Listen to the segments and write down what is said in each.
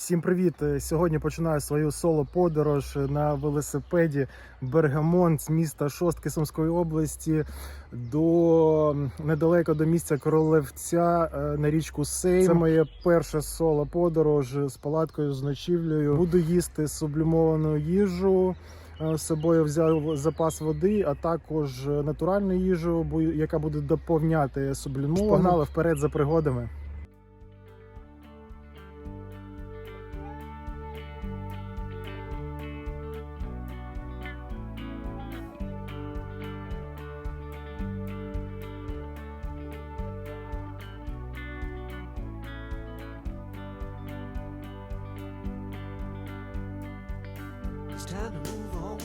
Всім привіт! Е, Сьогодні починаю свою соло-подорож на велосипеді Бергамонт з міста Шостки Сумської області до недалеко до місця Королевця е, на річку Сейм. Це моя перша соло-подорож з палаткою з ночівлею. Буду їсти сублімовану їжу. Е, З собою взяв запас води, а також натуральну їжу, яка буде доповняти сублімовану. Погнали вперед за пригодами. Time to move on.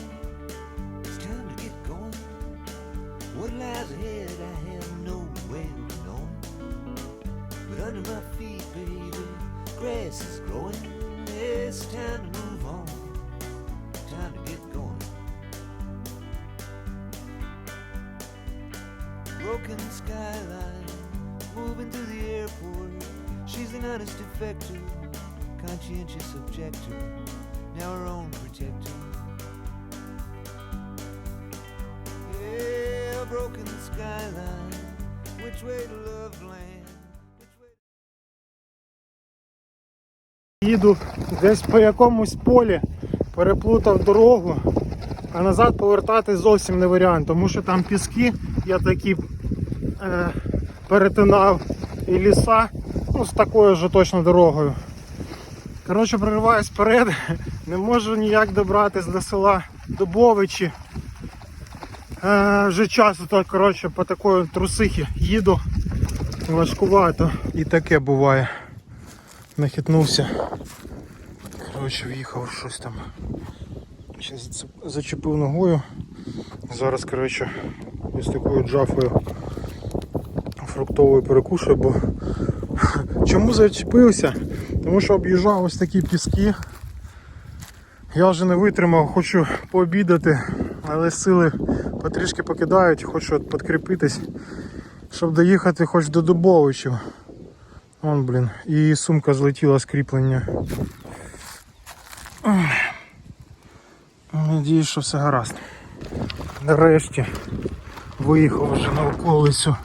It's time to get going. What lies ahead, I have no way of knowing. But under my feet, baby, grass is growing. It's time to move on. Time to get going. Broken skyline, moving through the airport. She's an honest defector, conscientious objector now our own protector. Skyline. Which way to love land? Їду десь по якомусь полі, переплутав дорогу, а назад повертати зовсім не варіант, тому що там піски, я такі е, перетинав і ліса, ну з такою ж точно дорогою. Коротше, прориваюсь вперед, не можу ніяк добратись до села Дубовичі. Е, вже часу так, коротше, по такої трусихи їду. Важкувато. І таке буває. Нахитнувся. Коротше, в'їхав щось там. Ще зачепив ногою. Зараз, коротше, ось такою джафою фруктовою перекушую, бо чому зачепився? Тому що об'їжджав ось такі піски. Я вже не витримав, хочу пообідати, але сили потрішки покидають, хочу підкріпитись, щоб доїхати хоч до Дубовичів. Вон, блін, і сумка злетіла з кріплення. Надіюсь, що все гаразд. Нарешті виїхав вже на околицю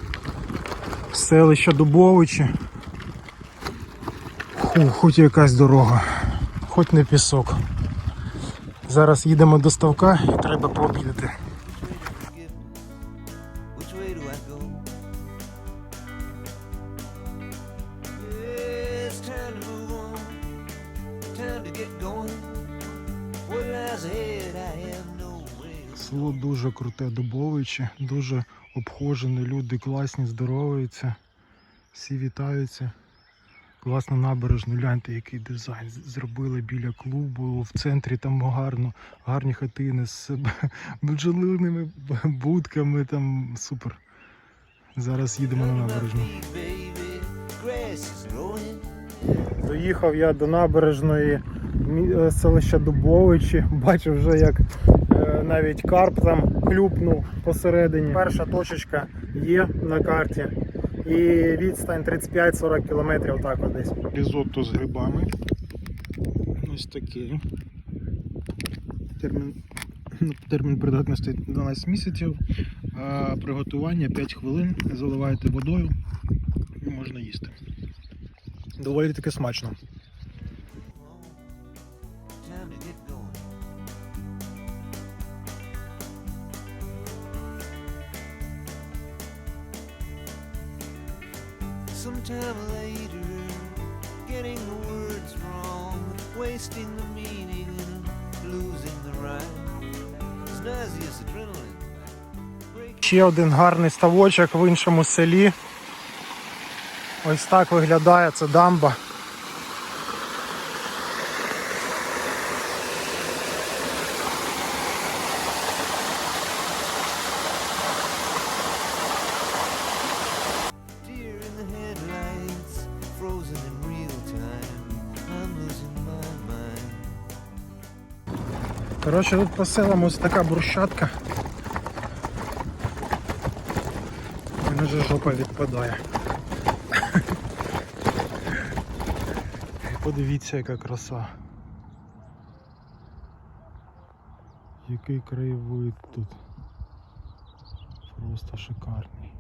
селища Дубовичі. Ху, хоч якась дорога, хоч не пісок. Зараз їдемо до ставка і треба пообідати. Way do I go? It's time to move on. Time to get going. What lies ahead, I have Село дуже круте, Дубовичі, дуже обхожене, люди класні, здороваються, всі вітаються. Класно набережну, гляньте, який дизайн зробили біля клубу, в центрі там гарно, гарні хатини з бджолиними будками, там супер. Зараз їдемо на набережну. Доїхав я до набережної е, селища Дубовичі. Бачив вже, як е, навіть карп там хлюпнув посередині. Перша точечка є на карті. І відстань 35-40 кілометрів так десь. Різотто з грибами. Ось такий. Термін, ну, термін придатності 12 місяців. А приготування 5 хвилин. Заливаєте водою і можна їсти. Доволі таки смачно. Sometime later, getting the words wrong, wasting the meaning and losing the right. It's nauseous adrenaline. Ще один гарний ставочок в іншому селі. Ось так виглядає це дамба. Коротше, тут по селам ось така брусчатка. У мене вже жопа відпадає. Подивіться, яка краса. Який краєвид тут. Просто шикарний.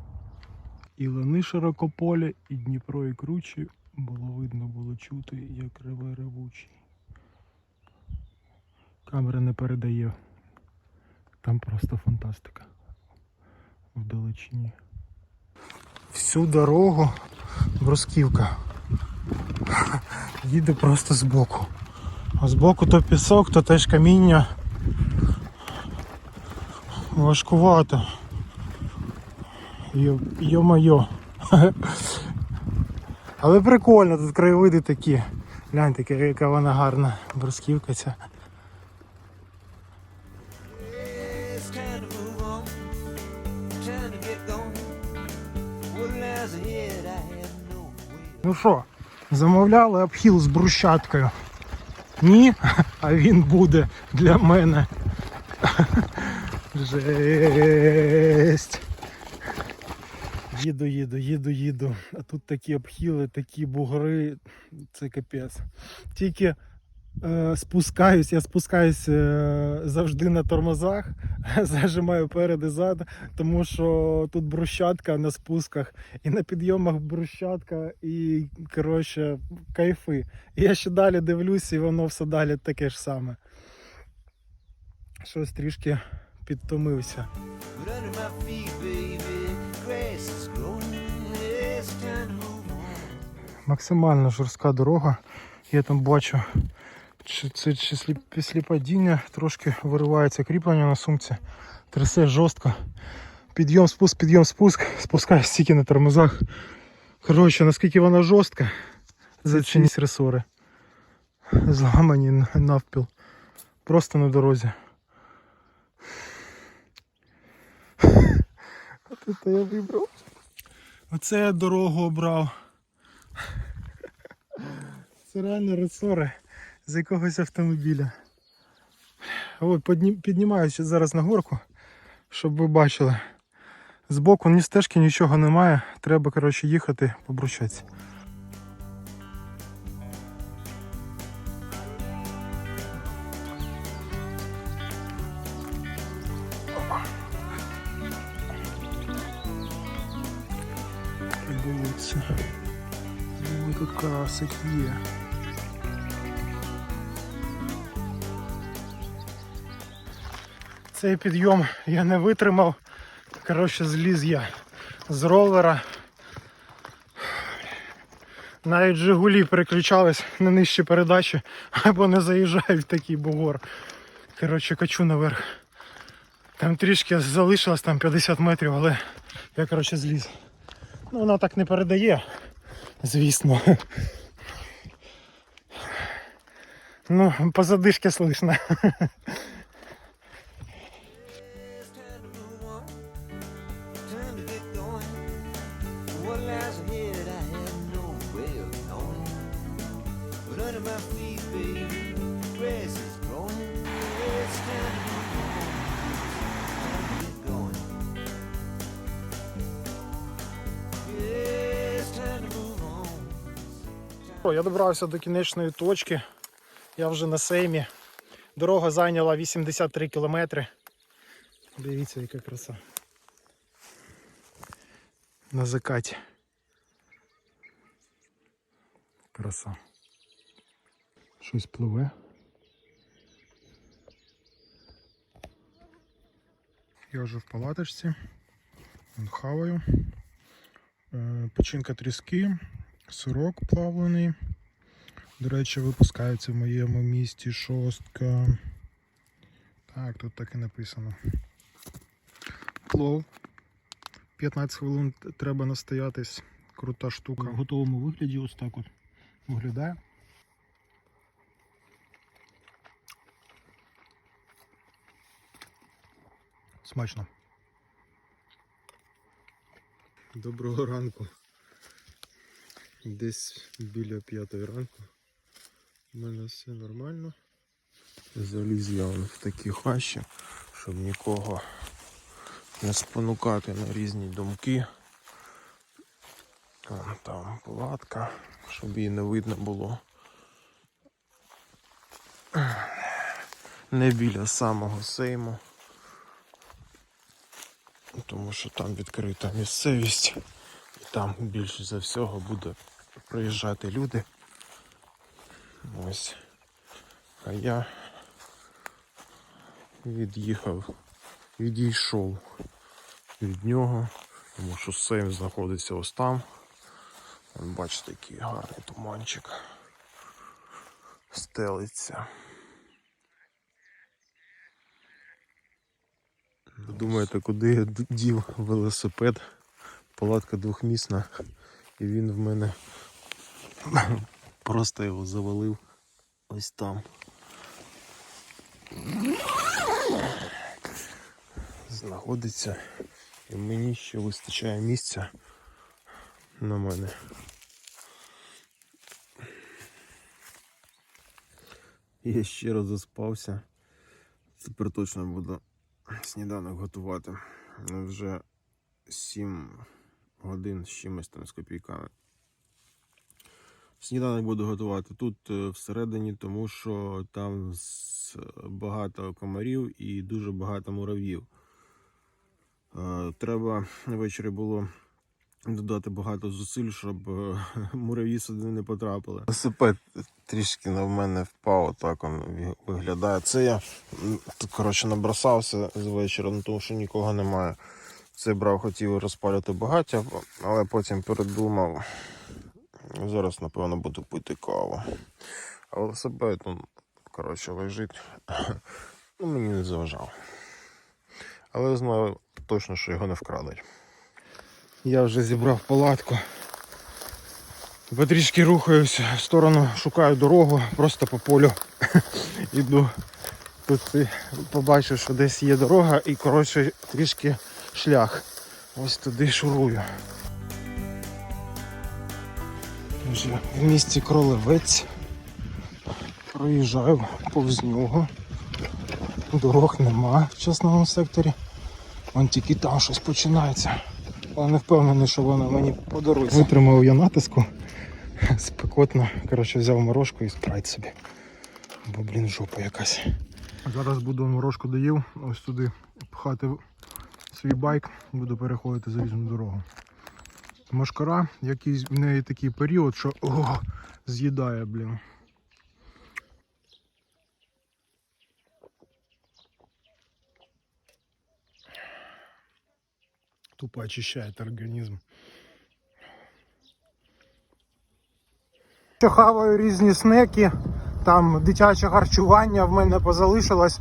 І лани широкополі, і Дніпро, і кручі було видно, було чути, як реве ревучий. Камера не передає. Там просто фантастика. Вдалечині. Всю дорогу брусківка. Їде просто збоку. А збоку то пісок, то теж каміння. Важкувато. Йо- Йо-моє. Але прикольно, тут краєвиди такі. Гляньте, яка вона гарна брусківка ця. Ну що, замовляли обхіл з брусчаткою. Ні, а він буде для мене. Жесть. Їду, їду, їду, їду. А тут такі обхіли, такі бугори. Це капець. Тільки спускаюсь, я спускаюсь е, завжди на тормозах, зажимаю перед і зад, тому що тут брусчатка на спусках і на підйомах брусчатка, і коротше, кайфи. І я ще далі дивлюся, і воно все далі таке ж саме. Щось трішки підтомився. Максимально жорстка дорога. Я там бачу, це після падіння трошки виривається кріплення на сумці. Трясе жорстко. Підйом, спуск, підйом, спуск. Спускаюсь стільки на тормозах. Коротше, наскільки вона жорстка, зачиніть ресори. Зламані навпіл. Просто на дорозі. От це я вибрав. Оце я дорогу обрав. Це реально ресори з якогось автомобіля. Підні- піднімаюся зараз на горку, щоб ви бачили. Збоку ні стежки, нічого немає. Треба, коротше, їхати по брусчатці. Дивіться. Тут карасик є. Цей підйом я не витримав. Коротше, зліз я з ровера. Навіть Жигулі переключались на нижчі передачі або не заїжджають в такий бугор. Коротше, качу наверх. Там трішки залишилось там 50 метрів, але я коротше зліз. Ну вона так не передає, звісно. Ну, по задишке слышно. Я добрався до кінечної точки. Я вже на сеймі. Дорога зайняла 83 кілометри. Дивіться, яка краса. На закаті. Краса. Щось пливе. Я вже в палаточці. Хаваю. Е, Печінка тріски, сирок плавлений. До речі, випускається в моєму місті шостка. Так, тут так і написано. Плов. 15 хвилин треба настоятись. Крута штука. В готовому вигляді ось так от виглядає. Смачно. Доброго ранку. Десь біля п'ятої ранку. У мене все нормально. Заліз я в такі хащі, щоб нікого не спонукати на різні думки. Вон там палатка, щоб її не видно було. Не біля самого сейму, тому що там відкрита місцевість там більше за всього буде приїжджати люди. Ось. А я від'їхав, відійшов від нього, тому що сейм знаходиться ось там. Бачите, який гарний туманчик. Стелиться. Ви Думаєте, куди я дів велосипед? Палатка двохмісна, і він в мене просто його завалив ось там. Знаходиться, і мені ще вистачає місця на мене. Я ще раз заспався. Тепер точно буду сніданок готувати. Вже 7 годин з чимось там з копійками. Сніданок буду готувати тут е, всередині, тому що там багато комарів і дуже багато мурав'їв. Е, Треба ввечері було додати багато зусиль, щоб е, мурав'ї сюди не потрапили. Велосипед трішки на мене впав, так він виглядає. Це я коротше, набросався з вечора, ну, тому що нікого немає. Це брав, хотів розпалювати багаття, але потім передумав. Зараз, напевно, буду пити каву. А велосипед, ну, коротше, лежить. Ну, мені не заважав. Але знаю точно, що його не вкрадуть. Я вже зібрав палатку. Потрішки рухаюся в сторону, шукаю дорогу, просто по полю іду. Тут побачив, що десь є дорога і коротше трішки шлях. Ось туди шурую. Вже в місті Кролевець. Проїжджаю повз нього. Дорог нема в частному секторі. Вон тільки там щось починається. Але не впевнений, що воно мені по дорозі. Витримав я натиску. Спекотно. Коротше, взяв морожку і спрайт собі. Бо, блін, жопа якась. Зараз буду морожку доїв, ось туди пхати свій байк, буду переходити залізну дорогу. Машкара, якийсь в неї такий період, що о, з'їдає, блін. Тупо очищает організм. Ще хаваю різні снеки, там дитяче харчування в мене позалишилось.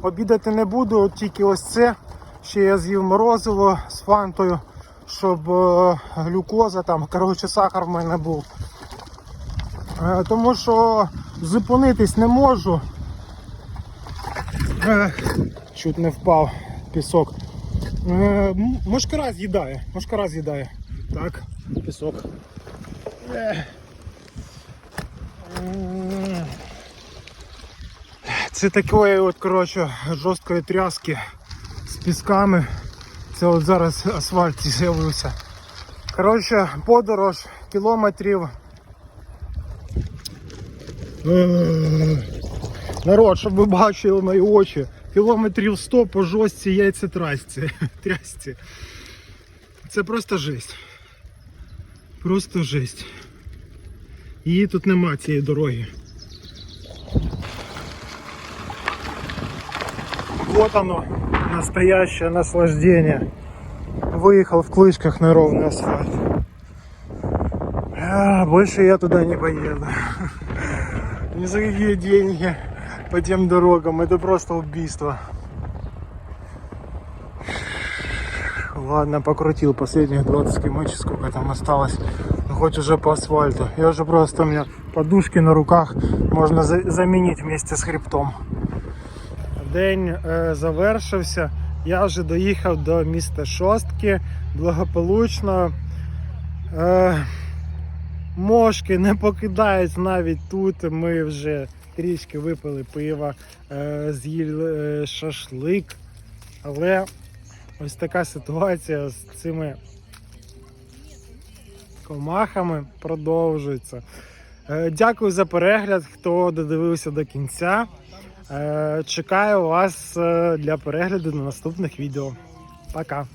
Обідати не буду, тільки ось це. Ще я з'їв морозиво з фантою, щоб е, глюкоза, там, коротше, сахар в мене був. Е, тому що зупинитись не можу. Е, чуть не впав пісок. Мошкара з'їдає, мошкара з'їдає. Так, пісок. Це такої от, коротше, жорсткої тряски пісками. Це от зараз асфальт з'явився. Коротше, подорож кілометрів. Е. Народ, щоб ви бачили мої очі. Кілометрів 100 по жорстці яйцетрасці. Трясці. Це просто жесть. Просто жесть. Її тут нема цієї дороги. Вот оно, настоящее наслаждение. Выехал в клышках на ровный асфальт. А, больше я туда не поеду. Ни за какие деньги по тем дорогам. Это просто убийство. Ладно, покрутил последних 20 км, сколько там осталось. Ну, хоть уже по асфальту. Я уже просто, у меня подушки на руках можно за- заменить вместе с хребтом. День е, завершився. Я вже доїхав до міста Шостки благополучно. Е, мошки не покидають навіть тут. Ми вже трішки випили пива, е, з'їли шашлик. Але ось така ситуація з цими комахами продовжується. Дякую за перегляд, хто додивився до кінця. Е, чекаю вас е, для перегляду на наступних відео. Пока!